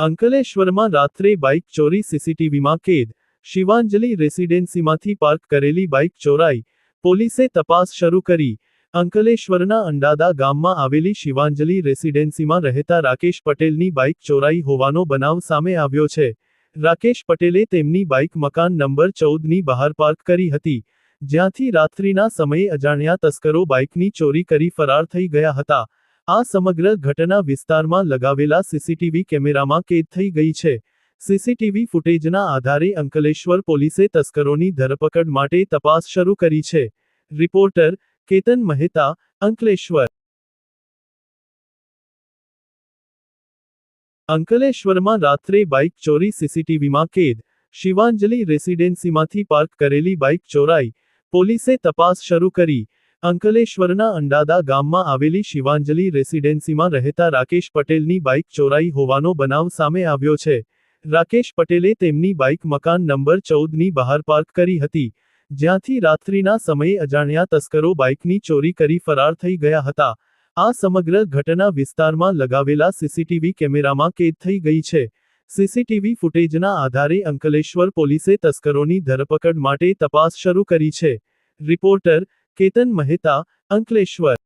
અંકલેશ્વરમાં રાત્રે બાઇક ચોરી સીસીટીવીમાં કેદ. શિવાંજલિ રેસિડેન્સીમાંથી પાર્ક કરેલી બાઇક ચોરાઈ. પોલીસે તપાસ શરૂ કરી. અંકલેશ્વરના અંડાદા ગામમાં આવેલી શિવાંજલિ રેસિડેન્સીમાં રહેતા રાકેશ પટેલની બાઇક ચોરાઈ હોવાનો બનાવ સામે આવ્યો છે. રાકેશ પટેલે તેમની બાઇક મકાન નંબર ચૌદની બહાર પાર્ક કરી હતી. જ્યાંથી રાત્રિના સમયે અજાણ્યા તસ્કરો બાઇકની ચોરી કરી ફરાર થઈ ગયા હતા. આ સમગ્ર ઘટના વિસ્તારમાં લગાવેલા સીસીટીવી કેમેરામાં કેદ થઈ ગઈ છે. સીસીટીવી ફૂટેજના આધારે અંકલેશ્વર પોલીસે તસ્કરોની ધરપકડ માટે તપાસ શરૂ કરી છે. રિપોર્ટર કેતન મહેતા, અંકલેશ્વર. અંકલેશ્વરમાં રાત્રે બાઇક ચોરી સીસીટીવીમાં કેદ. શિવાંજલિ રેસિડેન્સીમાંથી પાર્ક કરેલી બાઇક ચોરાઈ. પોલીસે તપાસ શરૂ કરી. અંકલેશ્વરના અંડાદા ગામમાં આવેલી શિવાંજલિ રેસિડેન્સીમાં રહેતા રાકેશ પટેલની બાઇક ચોરાઈ હોવાનો બનાવ સામે આવ્યો છે. રાકેશ પટેલે તેમની બાઇક મકાન નંબર ચૌદની બહાર પાર્ક કરી હતી, જ્યાંથી રાત્રિના સમયે અજાણ્યા તસ્કરો બાઇકની ચોરી કરી ફરાર થઈ ગયા હતા. આ સમગ્ર ઘટના વિસ્તારમાં લગાવેલા સીસીટીવી કેમેરામાં કેદ થઈ ગઈ છે. સીસીટીવી ફૂટેજના આધારે અંકલેશ્વર પોલીસે તસ્કરોની ધરપકડ માટે તપાસ શરૂ કરી છે. રિપોર્ટર કેતન મહેતા અંકલેશ્વર